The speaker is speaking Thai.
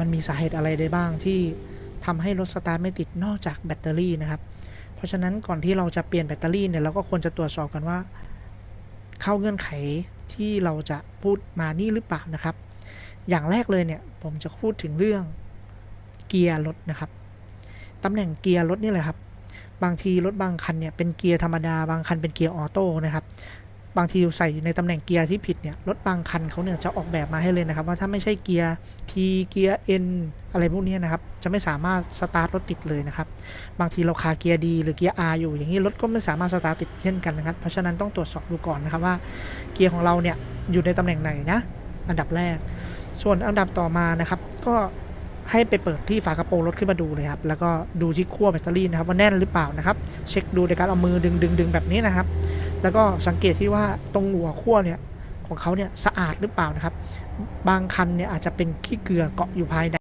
มันมีสาเหตุอะไรได้บ้างที่ทำให้รถสตาร์ทไม่ติดนอกจากแบตเตอรี่นะครับ เพราะฉะนั้นก่อนที่เราจะเปลี่ยนแบตเตอรี่เนี่ยเราก็ควรจะตรวจสอบกันว่า เข้าเงื่อนไขที่เราจะพูดมานี่หรือเปล่านะครับ อย่างแรกเลยเนี่ยผมจะพูดถึงเรื่องเกียร์รถนะครับตำแหน่งเกียร์รถนี่แหละครับ บางทีรถบางคันเนี่ยเป็นเกียร์ธรรมดา บางคันเป็นเกียร์ออโต้นะครับ บางทีใส่ในตำแหน่งเกียร์ที่ผิดเนี่ยรถบางคันเขาเนี่ยจะออกแบบมาให้เลยนะครับ ว่าถ้าไม่ใช่เกียร์ P เกียร์ N อะไรพวกนี้นะครับ จะไม่สามารถสตาร์ทรถติดเลยนะครับ บางทีเราคาเกียร์ดีหรือเกียร์ R อยู่ อย่างนี้รถก็ไม่สามารถสตาร์ทติดเช่นกันนะครับ เพราะฉะนั้นต้องตรวจสอบดูก่อนนะครับว่าเกียร์ของเราเนี่ยอยู่ในตำแหน่งไหนนะอันดับแรก ส่วนอันดับต่อมานะครับ ก็ให้ไปเปิดที่ฝากระโปรงรถขึ้นมาดูเลยครับ แล้วก็ดูที่ขั้วแบตเตอรี่นะครับว่าแน่นหรือเปล่านะครับ เช็คดูในการเอามือดึงดึงดึงแบบนี้นะครับ แล้วก็สังเกตที่ว่าตรงหัวขั้วเนี่ยของเขาเนี่ยสะอาดหรือเปล่านะครับ บางคันเนี่ยอาจจะเป็นขี้เกลือเกาะอยู่ภายใน